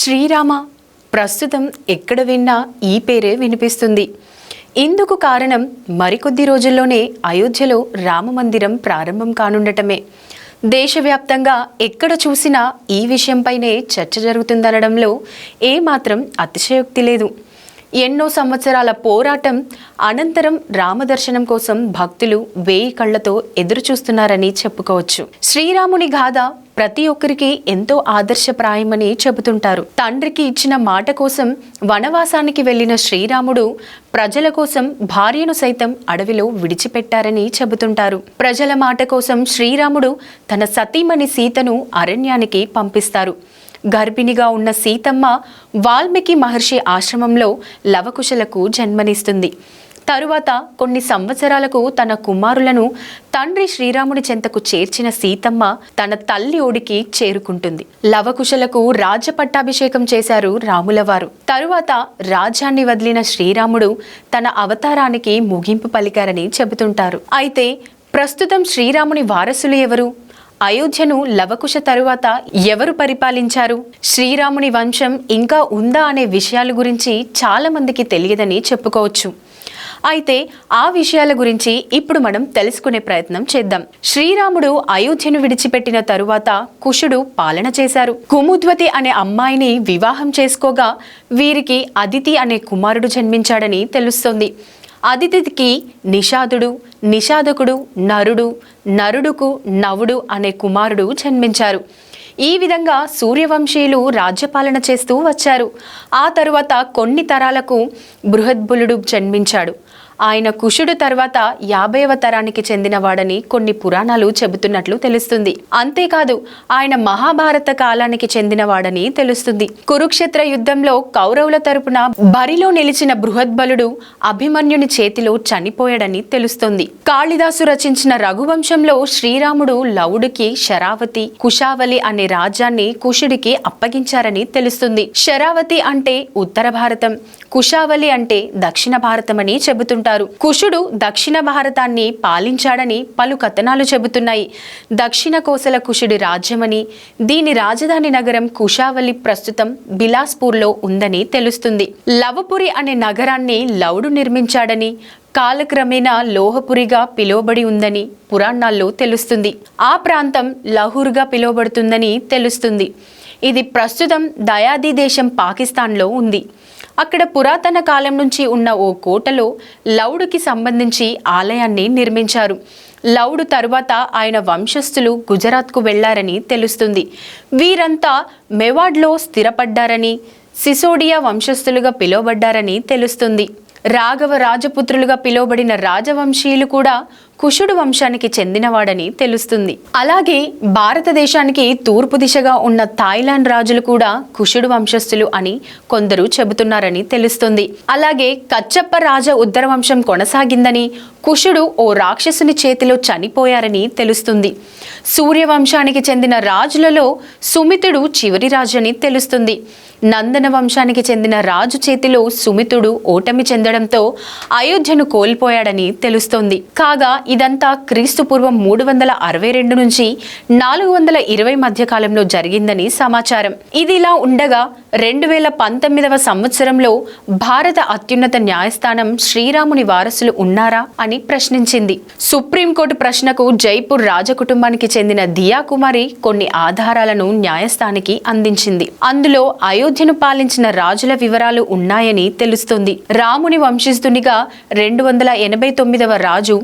శ్రీరామ ప్రస్తుతం ఎక్కడ విన్నా ఈ పేరే వినిపిస్తుంది. ఇందుకు కారణం మరికొద్ది రోజుల్లోనే అయోధ్యలో రామమందిరం ప్రారంభం కానుండటమే. దేశవ్యాప్తంగా ఎక్కడ చూసినా ఈ విషయంపైనే చర్చ జరుగుతుందనడంలో ఏమాత్రం అతిశయోక్తి లేదు. ఎన్నో సంవత్సరాల పోరాటం అనంతరం రామదర్శనం కోసం భక్తులు వేయి కళ్ళతో ఎదురుచూస్తున్నారని చెప్పుకోవచ్చు. శ్రీరాముని గాథ ప్రతి ఒక్కరికి ఎంతో ఆదర్శప్రాయమని చెబుతుంటారు. తండ్రికి ఇచ్చిన మాట కోసం వనవాసానికి వెళ్ళిన శ్రీరాముడు ప్రజల కోసం భార్యను సైతం అడవిలో విడిచిపెట్టారని చెబుతుంటారు. ప్రజల మాట కోసం శ్రీరాముడు తన సతీమణి సీతను అరణ్యానికి పంపిస్తారు. గర్భిణిగా ఉన్న సీతమ్మ వాల్మీకి మహర్షి ఆశ్రమంలో లవకుశలకు జన్మనిస్తుంది. తరువాత కొన్ని సంవత్సరాలకు తన కుమారులను తండ్రి శ్రీరాముడి చెంతకు చేర్చిన సీతమ్మ తన తల్లి ఒడికి చేరుకుంటుంది. లవకుశలకు రాజపట్టాభిషేకం చేశారు రాములవారు. తరువాత రాజ్యాన్ని వదిలిన శ్రీరాముడు తన అవతారానికి ముగింపు పలికారని చెబుతుంటారు. అయితే ప్రస్తుతం శ్రీరాముని వారసులు ఎవరు? అయోధ్యను లవకుశ తరువాత ఎవరు పరిపాలించారు? శ్రీరాముని వంశం ఇంకా ఉందా అనే విషయాల గురించి చాలామందికి తెలియదని చెప్పుకోవచ్చు. అయితే ఆ విషయాల గురించి ఇప్పుడు మనం తెలుసుకునే ప్రయత్నం చేద్దాం. శ్రీరాముడు అయోధ్యను విడిచిపెట్టిన తరువాత కుషుడు పాలన చేశారు. కుముద్వతి అనే అమ్మాయిని వివాహం చేసుకోగా వీరికి అదితి అనే కుమారుడు జన్మించాడని తెలుస్తోంది. అదితికి నిషాదుడు నిషాదకుడు నరుడు నరుడుకు నవుడు అనే కుమారుడు జన్మించారు. ఈ విధంగా సూర్యవంశీయులు రాజ్యపాలన చేస్తూ వచ్చారు. ఆ తరువాత కొన్ని తరాలకు బృహద్బులుడు జన్మించాడు. ఆయన కుషుడు తర్వాత యాభైవ తరానికి చెందినవాడని కొన్ని పురాణాలు చెబుతున్నట్లు తెలుస్తుంది. అంతేకాదు ఆయన మహాభారత కాలానికి చెందినవాడని తెలుస్తుంది. కురుక్షేత్ర యుద్ధంలో కౌరవుల తరపున బరిలో నిలిచిన బృహద్బలుడు అభిమన్యుని చేతిలో చనిపోయాడని తెలుస్తుంది. కాళిదాసు రచించిన రఘువంశంలో శ్రీరాముడు లవుడికి శరావతి కుషావలి అనే రాజ్యాన్ని కుషుడికి అప్పగించారని తెలుస్తుంది. శరావతి అంటే ఉత్తర భారతం కుషావలి అంటే దక్షిణ భారతమని చెబుతుంటారు. కుషుడు దక్షిణ భారతాన్ని పాలించాడని పలు కథనాలు చెబుతున్నాయి. దక్షిణ కోసల కుషుడి రాజ్యమని దీని రాజధాని నగరం కుషావలి ప్రస్తుతం బిలాస్పూర్లో ఉందని తెలుస్తుంది. లవపురి అనే నగరాన్ని లవుడు నిర్మించాడని కాలక్రమేణా లోహపురిగా పిలువబడి ఉందని పురాణాల్లో తెలుస్తుంది. ఆ ప్రాంతం లహూర్గా పిలువబడుతుందని తెలుస్తుంది. ఇది ప్రస్తుతం దయాది దేశం పాకిస్తాన్లో ఉంది. అక్కడ పురాతన కాలం నుంచి ఉన్న ఓ కోటలో లౌడుకి సంబంధించి ఆలయాన్ని నిర్మించారు. లౌడు తరువాత ఆయన వంశస్థులు గుజరాత్కు వెళ్ళారని తెలుస్తుంది. వీరంతా మెవాడ్లో స్థిరపడ్డారని సిసోడియా వంశస్థులుగా పిలువబడ్డారని తెలుస్తుంది. రాఘవ రాజపుత్రులుగా పిలువబడిన రాజవంశీయులు కూడా కుషుడు వంశానికి చెందినవాడని తెలుస్తుంది. అలాగే భారతదేశానికి తూర్పు దిశగా ఉన్న థాయిలాండ్ రాజులు కూడా కుషుడు వంశస్థులు అని కొందరు చెబుతున్నారని తెలుస్తుంది. అలాగే కచ్చప్ప రాజ ఉద్దర వంశం కొనసాగిందని కుషుడు ఓ రాక్షసుని చేతిలో చనిపోయారని తెలుస్తుంది. సూర్యవంశానికి చెందిన రాజులలో సుమితుడు చివరి రాజు అని తెలుస్తుంది. నందన వంశానికి చెందిన రాజు చేతిలో సుమితుడు ఓటమి చెందడంతో అయోధ్యను కోల్పోయాడని తెలుస్తోంది. కాగా ఇదంతా క్రీస్తు పూర్వం మూడు వందల అరవై రెండు నుంచి నాలుగు వందల ఇరవై మధ్య కాలంలో జరిగిందని సమాచారం. ఇదిలా ఉండగా రెండు వేల పంతొమ్మిదవ సంవత్సరంలో భారత అత్యున్నత న్యాయస్థానం శ్రీరాముని వారసులు ఉన్నారా అని ప్రశ్నించింది. సుప్రీంకోర్టు ప్రశ్నకు జైపూర్ రాజకుటుంబానికి చెందిన దియా కుమారి కొన్ని ఆధారాలను న్యాయస్థానికి అందించింది. అందులో అయోధ్యను పాలించిన రాజుల వివరాలు ఉన్నాయని తెలుస్తుంది. రాముని వంశస్థునిగా రెండు వందల ఎనభై తొమ్మిదవ రాజు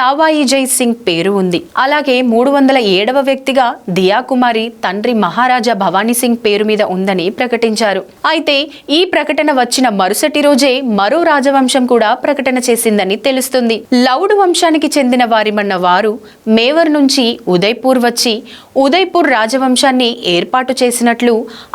సావాయిజయ్ సింగ్ పేరు ఉంది. అలాగే మూడు వందల ఏడవ వ్యక్తిగా దియా కుమారి తండ్రి మహారాజా భవానీ సింగ్ పేరు మీద ఉందని ప్రకటించారు. అయితే ఈ ప్రకటన వచ్చిన మరుసటి రోజే మరో రాజవంశం కూడా ప్రకటన చేసిందని తెలుస్తుంది. లౌడ్ వంశానికి చెందిన వారిమన్న వారు మేవర్ నుంచి ఉదయ్పూర్ వచ్చి ఉదయ్పూర్ రాజవంశాన్ని ఏర్పాటు చేసినట్లు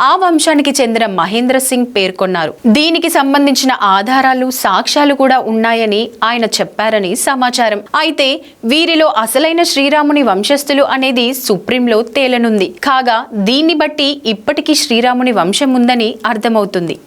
ఆ వంశానికి చెందిన మహేంద్ర సింగ్ పేర్కొన్నారు. దీనికి సంబంధించిన ఆధారాలు సాక్ష్యాలు కూడా ఉన్నాయని ఆయన చెప్పారని సమాచారం. అయితే అయితే వీరిలో అసలైన శ్రీరాముని వంశస్థులు అనేది సుప్రీంలో తేలనుంది. కాగా దీన్ని బట్టి ఇప్పటికీ శ్రీరాముని వంశం ఉందని అర్థమవుతుంది.